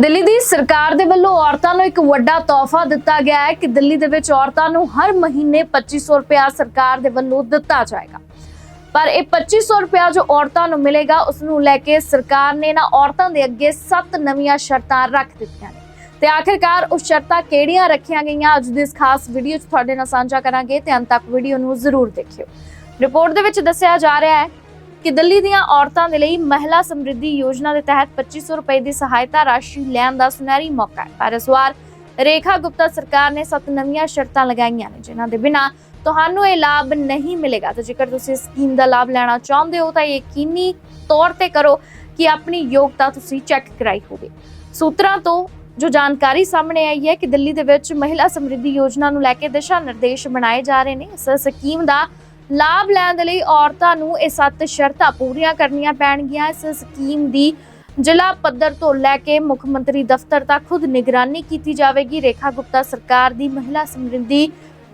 ਦਿੱਲੀ ਦੀ ਸਰਕਾਰ ਦੇ ਵੱਲੋਂ ਔਰਤਾਂ ਨੂੰ ਇੱਕ ਵੱਡਾ ਤੋਹਫਾ ਦਿੱਤਾ ਗਿਆ ਹੈ ਕਿ ਦਿੱਲੀ ਦੇ ਵਿੱਚ ਔਰਤਾਂ ਨੂੰ ਹਰ ਮਹੀਨੇ 2500 ਰੁਪਇਆ ਸਰਕਾਰ ਦੇ ਵੱਲੋਂ ਦਿੱਤਾ ਜਾਏਗਾ। ਪਰ ਇਹ 2500 ਰੁਪਇਆ ਜੋ ਔਰਤਾਂ ਨੂੰ ਮਿਲੇਗਾ, ਉਸ ਨੂੰ ਲੈ ਕੇ ਸਰਕਾਰ ਨੇ ਨਾ ਔਰਤਾਂ ਦੇ ਅੱਗੇ ਸੱਤ ਨਵੀਆਂ ਸ਼ਰਤਾਂ ਰੱਖ ਦਿੱਤੀਆਂ ਨੇ। ਤੇ ਆਖਿਰਕਾਰ ਉਹ ਸ਼ਰਤਾਂ ਕਿਹੜੀਆਂ ਰੱਖੀਆਂ ਗਈਆਂ, ਅੱਜ ਦੀ ਇਸ ਖਾਸ ਵੀਡੀਓ 'ਚ ਤੁਹਾਡੇ ਨਾਲ ਸਾਂਝਾ ਕਰਾਂਗੇ। ਤੇ ਅੰਤ ਤੱਕ ਵੀਡੀਓ ਨੂੰ ਜ਼ਰੂਰ ਦੇਖਿਓ। ਰਿਪੋਰਟ ਦੇ ਵਿੱਚ ਦੱਸਿਆ ਜਾ ਰਿਹਾ ਹੈ ਕਿ ਦੀਆਂ ਔਰਤਾਂ ਦੇ ਲਈ ਮਹਿਲਾ ਸਮਰਿੱਧੀ ਯੋਜਨਾ ਦੇ ਤਹਿਤ 2500 ਰੁਪਏ ਦੀ ਸਹਾਇਤਾ ਰਾਸ਼ੀ ਲੈਣ ਦਾ ਸੁਨਹਿਰੀ ਮੌਕਾ ਹੈ। ਪਰ ਇਸ ਵਾਰ ਰੇਖਾ ਗੁਪਤਾ ਸਰਕਾਰ ਨੇ ਸੱਤ ਨਵੀਆਂ ਸ਼ਰਤਾਂ ਲਗਾਈਆਂ ਨੇ, ਜਿਨ੍ਹਾਂ ਦੇ ਬਿਨਾਂ ਤੁਹਾਨੂੰ ਇਹ ਲਾਭ ਨਹੀਂ ਮਿਲੇਗਾ। ਤੇ ਜੇਕਰ ਤੁਸੀਂ ਇਸ ਸਕੀਮ ਦਾ ਲਾਭ ਲੈਣਾ ਚਾਹੁੰਦੇ ਹੋ, ਤਾਂ ਯਕੀਨੀ ਤੌਰ ਤੇ ਕਰੋ ਕਿ ਆਪਣੀ ਯੋਗਤਾ ਤੁਸੀਂ ਚੈੱਕ ਕਰਾਈ ਹੋਵੇ। ਸੂਤਰਾਂ ਤੋਂ ਜੋ ਜਾਣਕਾਰੀ ਸਾਹਮਣੇ ਆਈ ਹੈ ਕਿ ਦਿੱਲੀ ਦੇ ਵਿੱਚ ਮਹਿਲਾ ਸਮਰਿੱਧੀ ਯੋਜਨਾ ਨੂੰ ਲੈ ਕੇ ਦਿਸ਼ਾ ਨਿਰਦੇਸ਼ ਬਣਾਏ ਜਾ ਰਹੇ ਨੇ। ਇਸ ਸਕੀਮ ਦਾ ਲਾਭ ਲੈਣ ਦੇ ਲਈ ਔਰਤਾਂ ਨੂੰ ਇਹ ਸੱਤ ਸ਼ਰਤਾਂ ਪੂਰੀਆਂ ਕਰਨੀਆਂ ਪੈਣਗੀਆਂ। ਇਸ ਸਕੀਮ ਦੀ ਜ਼ਿਲ੍ਹਾ ਪੱਧਰ ਤੋਂ ਲੈ ਕੇ ਮੁੱਖ ਮੰਤਰੀ ਦਫ਼ਤਰ ਤੱਕ ਖੁਦ ਨਿਗਰਾਨੀ ਕੀਤੀ ਜਾਵੇਗੀ। ਰੇਖਾ ਗੁਪਤਾ ਸਰਕਾਰ ਦੀ ਮਹਿਲਾ ਸਮਰਿੱਧੀ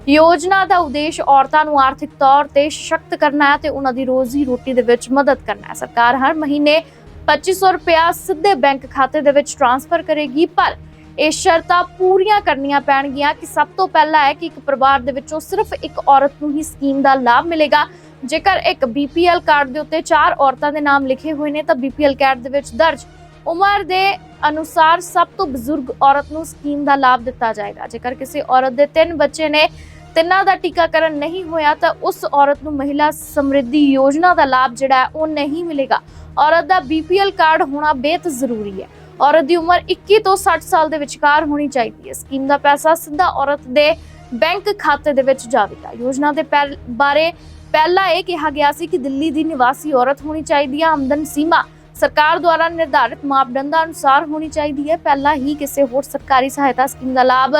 ਯੋਜਨਾ ਦਾ ਉਦੇਸ਼ ਔਰਤਾਂ ਨੂੰ ਆਰਥਿਕ ਤੌਰ ਤੇ ਸਸ਼ਕਤ ਕਰਨਾ ਹੈ ਤੇ ਉਹਨਾਂ ਦੀ ਰੋਜ਼ੀ ਰੋਟੀ ਦੇ ਵਿੱਚ ਮਦਦ ਕਰਨਾ ਹੈ। ਸਰਕਾਰ ਹਰ ਮਹੀਨੇ 2500 ਰੁਪਇਆ ਸਿੱਧੇ ਬੈਂਕ ਖਾਤੇ ਦੇ ਵਿੱਚ ਟ੍ਰਾਂਸਫਰ ਕਰੇਗੀ, ਪਰ ਇਹ ਸ਼ਰਤਾਂ ਪੂਰੀਆਂ ਕਰਨੀਆਂ ਪੈਣਗੀਆਂ ਕਿ ਸਭ ਤੋਂ ਪਹਿਲਾਂ ਹੈ ਕਿ ਇੱਕ ਪਰਿਵਾਰ ਦੇ ਵਿੱਚੋਂ ਸਿਰਫ ਇੱਕ ਔਰਤ ਨੂੰ ਹੀ ਸਕੀਮ ਦਾ ਲਾਭ ਮਿਲੇਗਾ। ਜੇਕਰ ਇੱਕ BPL ਕਾਰਡ ਦੇ ਉੱਤੇ ਚਾਰ ਔਰਤਾਂ ਦੇ ਨਾਮ ਲਿਖੇ ਹੋਏ ਨੇ, ਤਾਂ BPL ਕਾਰਡ ਦੇ ਵਿੱਚ ਦਰਜ ਉਮਰ ਦੇ ਅਨੁਸਾਰ ਸਭ ਤੋਂ ਬਜ਼ੁਰਗ ਔਰਤ ਨੂੰ ਸਕੀਮ ਦਾ ਲਾਭ ਦਿੱਤਾ ਜਾਏਗਾ। ਜੇਕਰ ਕਿਸੇ ਔਰਤ ਦੇ ਤਿੰਨ ਬੱਚੇ ਨੇ, ਤਿੰਨਾਂ ਦਾ ਟੀਕਾਕਰਨ ਨਹੀਂ ਹੋਇਆ, ਤਾਂ ਉਸ ਔਰਤ ਨੂੰ ਮਹਿਲਾ ਸਮਰਿੱਧੀ ਯੋਜਨਾ ਦਾ ਲਾਭ ਜਿਹੜਾ ਹੈ ਉਹ ਨਹੀਂ ਮਿਲੇਗਾ। ਔਰਤ ਦਾ BPL ਕਾਰਡ ਹੋਣਾ ਬੇਤ ਜ਼ਰੂਰੀ ਹੈ। ਔਰਤ ਦੀ ਉਮਰ 21 ਤੋਂ 60 ਸਾਲ ਦੇ ਵਿਚਕਾਰ ਹੋਣੀ ਚਾਹੀਦੀ ਹੈ। ਸਕੀਮ ਦਾ ਪੈਸਾ ਸਿੱਧਾ ਔਰਤ ਦੇ ਬੈਂਕ ਖਾਤੇ ਦੇ ਵਿੱਚ ਜਾਵੇਗਾ। ਯੋਜਨਾ ਦੇ ਪਹਿਲ- ਬਾਰੇ ਪਹਿਲਾਂ ਇਹ ਕਿਹਾ ਗਿਆ ਸੀ ਕਿ ਦਿੱਲੀ ਦੀ ਨਿਵਾਸੀ ਔਰਤ ਹੋਣੀ ਚਾਹੀਦੀ ਹੈ। ਆਮਦਨ ਸੀਮਾ ਸਰਕਾਰ ਦੁਆਰਾ ਨਿਰਧਾਰਿਤ ਮਾਪਦੰਡਾਂ ਅਨੁਸਾਰ ਹੋਣੀ ਚਾਹੀਦੀ ਹੈ। ਪਹਿਲਾਂ ਹੀ ਕਿਸੇ ਹੋਰ ਸਰਕਾਰੀ ਸਹਾਇਤਾ ਸਕੀਮ ਦਾ ਲਾਭ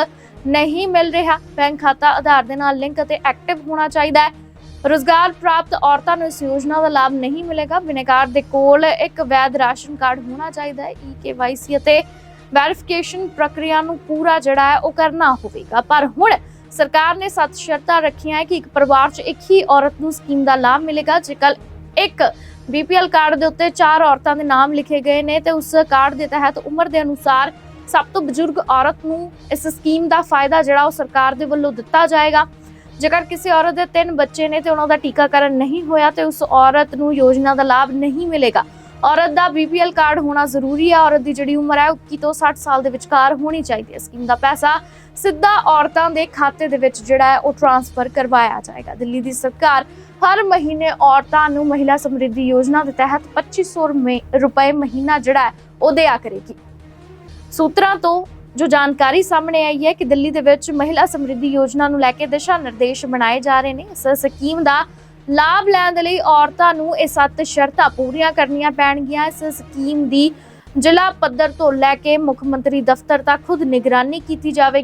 ਨਹੀਂ ਮਿਲ ਰਿਹਾ। ਬੈਂਕ ਖਾਤਾ ਆਧਾਰ ਦੇ ਨਾਲ ਲਿੰਕ ਅਤੇ ਐਕਟਿਵ ਹੋਣਾ ਚਾਹੀਦਾ ਹੈ। ਰੋਜ਼ਗਾਰ ਪ੍ਰਾਪਤ ਔਰਤਾਂ ਨੂੰ ਇਸ ਯੋਜਨਾ ਦਾ ਲਾਭ ਨਹੀਂ ਮਿਲੇਗਾ। ਬਿਨੇਕਾਰ ਦੇ ਕੋਲ ਇੱਕ ਵੈਧ ਰਾਸ਼ਨ ਕਾਰਡ ਹੋਣਾ ਚਾਹੀਦਾ ਹੈ ਈਕੇਵਾਈਸੀ ਅਤੇ ਵੈਰੀਫਿਕੇਸ਼ਨ ਪ੍ਰਕਿਰਿਆ ਨੂੰ ਪੂਰਾ ਜਿਹੜਾ ਹੈ ਉਹ ਕਰਨਾ ਹੋਵੇਗਾ। ਪਰ ਹੁਣ ਸਰਕਾਰ ਨੇ ਸੱਤ ਸ਼ਰਤਾਂ ਰੱਖੀਆਂ ਹੈ ਕਿ ਇੱਕ ਪਰਿਵਾਰ 'ਚ ਇੱਕ ਹੀ ਔਰਤ ਨੂੰ ਸਕੀਮ ਦਾ ਲਾਭ ਮਿਲੇਗਾ। ਜੇਕਰ ਇੱਕ BPL ਕਾਰਡ ਦੇ ਉੱਤੇ ਚਾਰ ਔਰਤਾਂ ਦੇ ਨਾਮ ਲਿਖੇ ਗਏ ਨੇ, ਤੇ ਉਸ ਕਾਰਡ ਦੇ ਤਹਿਤ ਉਮਰ ਦੇ ਅਨੁਸਾਰ ਸਭ ਤੋਂ ਬਜ਼ੁਰਗ ਔਰਤ ਨੂੰ ਇਸ ਸਕੀਮ ਦਾ ਫਾਇਦਾ ਜਿਹੜਾ ਉਹ ਸਰਕਾਰ ਦੇ ਵੱਲੋਂ ਦਿੱਤਾ ਜਾਏਗਾ। ਜੇਕਰ ਕਿਸੇ ਔਰਤ ਦੇ ਤਿੰਨ ਬੱਚੇ ਨੇ ਤੇ ਉਹਨਾਂ ਦਾ ਟੀਕਾਕਰਨ ਨਹੀਂ ਹੋਇਆ ਤੇ ਉਸ ਔਰਤ ਨੂੰ ਯੋਜਨਾ ਦਾ ਲਾਭ ਨਹੀਂ ਮਿਲੇਗਾ। ਔਰਤ ਦਾ BPL ਕਾਰਡ ਹੋਣਾ ਜ਼ਰੂਰੀ ਹੈ ਔਰਤ ਦੀ ਜਿਹੜੀ ਉਮਰ ਹੈ 21 ਤੋਂ 60 ਸਾਲ ਦੇ ਵਿਚਕਾਰ ਹੋਣੀ ਚਾਹੀਦੀ ਹੈ। ਸਕੀਮ ਦਾ ਪੈਸਾ ਸਿੱਧਾ ਔਰਤਾਂ ਦੇ ਖਾਤੇ ਦੇ ਵਿੱਚ ਜਿਹੜਾ ਹੈ, ਉਹ ਟ੍ਰਾਂਸਫਰ ਕਰਵਾਇਆ ਜਾਏਗਾ। ਦਿੱਲੀ ਦੀ ਸਰਕਾਰ ਹਰ ਮਹੀਨੇ ਔਰਤਾਂ ਨੂੰ ਮਹਿਲਾ ਸਮਰਿੱਧੀ ਯੋਜਨਾ ਦੇ ਤਹਿਤ 2500 ਰੁਮੇ- ਰੁਪਏ ਮਹੀਨਾ ਜਿਹੜਾ ਹੈ, ਉਹ ਦਿਆ ਕਰੇਗੀ। ਸੂਤਰਾਂ ਤੋਂ ਜੋ ਜਾਣਕਾਰੀ ਸਾਹਮਣੇ ਆਈ ਹੈ ਕਿ ਦਿੱਲੀ ਦੇ ਵਿੱਚ ਮਹਿਲਾ ਸਮਰਿੱਧੀ ਯੋਜਨਾ ਨੂੰ ਲੈ ਕੇ ਦਿਸ਼ਾ ਨਿਰਦੇਸ਼ ਬਣਾਏ ਜਾ ਰਹੇ ਨੇ। ਇਸ ਸਕੀਮ ਦਾ ਲਾਭ ਲੈਣ ਦੇ ਲਈ ਔਰਤਾਂ ਨੂੰ ਇਹ ਸੱਤ ਸ਼ਰਤਾਂ ਪੂਰੀਆਂ ਕਰਨੀਆਂ ਪੈਣਗੀਆਂ। ਇਸ ਸਕੀਮ ਦੀ ਜ਼ਿਲ੍ਹਾ ਪੱਧਰ ਤੋਂ ਲੈ ਕੇ ਮੁੱਖ ਮੰਤਰੀ ਦਫ਼ਤਰ ਤੱਕ ਖੁਦ ਨਿਗਰਾਨੀ ਕੀਤੀ ਜਾਵੇਗੀ।